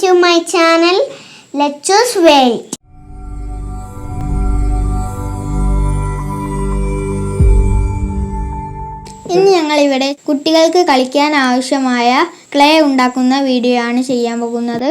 to my channel let's Wait. ഇന്ന് ഞങ്ങൾ ഇവിടെ കുട്ടികൾക്ക് കളിക്കാൻ ആവശ്യമായ ക്ലേ ഉണ്ടാക്കുന്ന വീഡിയോ ആണ് ചെയ്യാൻ പോകുന്നത്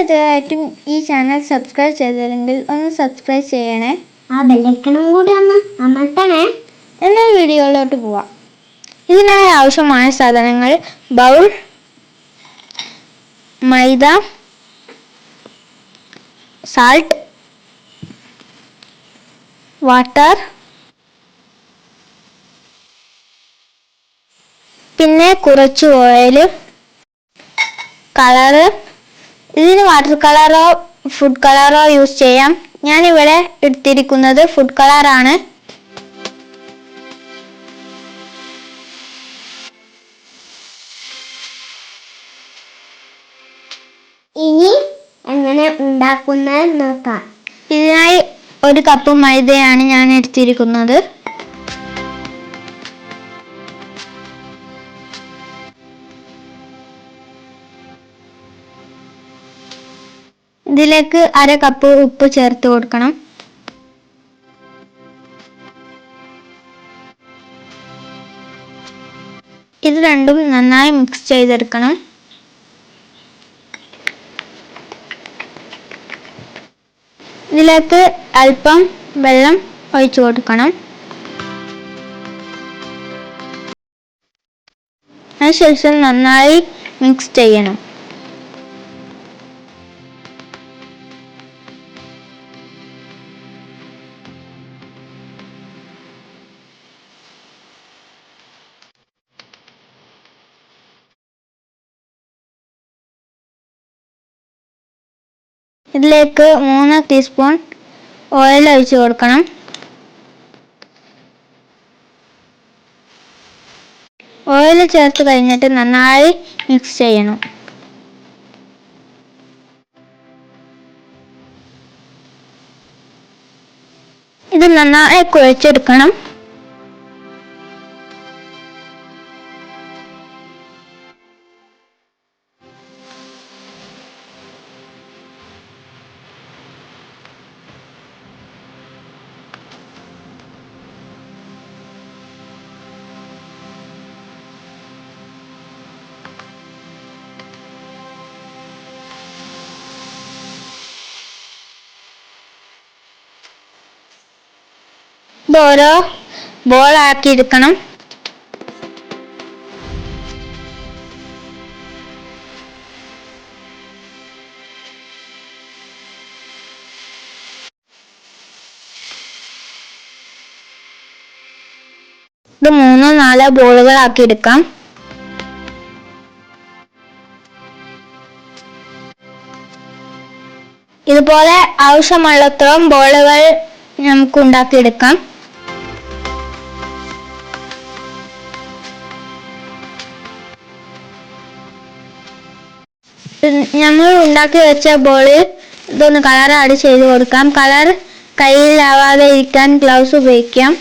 ഇതുവരെയായിട്ടും ഈ ചാനൽ സബ്സ്ക്രൈബ് ചെയ്തില്ലെങ്കിൽ ഒന്ന് സബ്സ്ക്രൈബ് ചെയ്യണേ. ആ ബെല്ലൈക്കണും കൂടി ഒന്ന് അമർത്തണേ. എന്നാൽ വീഡിയോയിലോട്ട് പോവാം. ഇതിനായി ആവശ്യമായ സാധനങ്ങൾ ബൗൾ മൈദ സാൾട്ട് വാട്ടർ പിന്നെ കുറച്ച് ഓയിൽ കളറ് ഇതിന് വാട്ടർ കളറോ ഫുഡ് കളറോ യൂസ് ചെയ്യാം. ഞാനിവിടെ എടുത്തിരിക്കുന്നത് ഫുഡ് കളറാണ് ഇനി എങ്ങനെ ഉണ്ടാക്കുന്ന നോക്കാം. ഇതിനായി ഒരു കപ്പ് മൈദയാണ് ഞാൻ എടുത്തിരിക്കുന്നത്. ഇതിലേക്ക് അര കപ്പ് ഉപ്പ് ചേർത്ത് കൊടുക്കണം. ഇത് രണ്ടും നന്നായി മിക്സ് ചെയ്തെടുക്കണം. ഇതിലേക്ക് അല്പം വെള്ളം ഒഴിച്ചു കൊടുക്കണം. അതിനുശേഷം നന്നായി മിക്സ് ചെയ്യണം. ഇതിലേക്ക് മൂന്ന് ടീസ്പൂൺ ഓയിൽ ഒഴിച്ച് കൊടുക്കണം. ഓയിൽ ചേർത്ത് കഴിഞ്ഞിട്ട് നന്നായി മിക്സ് ചെയ്യണം. ഇത് നന്നായി കുഴച്ചെടുക്കണം. ഓരോ ബോൾ ആക്കി എടുക്കണം ഇത് മൂന്നോ നാലോ ബോളുകൾ ആക്കി എടുക്കാം ഇതുപോലെ ആവശ്യമുള്ളത്രയും ബോളുകൾ നമുക്ക് ഉണ്ടാക്കിയെടുക്കാം നമ്മൾ ഉണ്ടാക്കി വെച്ച ബോളിൽ ഇതൊന്ന് കളർ ആഡ് ചെയ്ത് കൊടുക്കാം. കളർ കയ്യിലാവാതെ ഇരിക്കാൻ ഗ്ലൗസ് ഉപയോഗിക്കാം.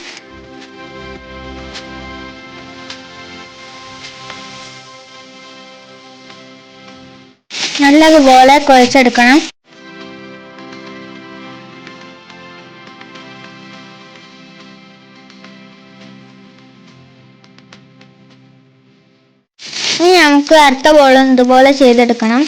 നല്ലതുപോലെ കുഴച്ചെടുക്കണം. നമുക്ക് അടുത്ത ബോളും ഇതുപോലെ ചെയ്തെടുക്കണം.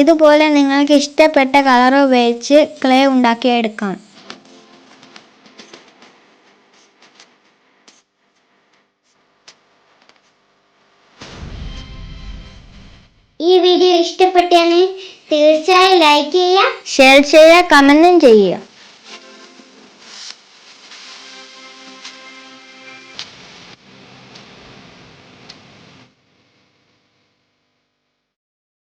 ഇതുപോലെ നിങ്ങൾക്ക് ഇഷ്ടപ്പെട്ട കളർ ഉപയോഗിച്ച് ക്ലേ ഉണ്ടാക്കിയെടുക്കാം. ഈ വീഡിയോ ഇഷ്ടപ്പെട്ടാണ് തീർച്ചയായും ലൈക്ക് ചെയ്യുക ഷെയർ ചെയ്യുക കമന്റും ചെയ്യുക.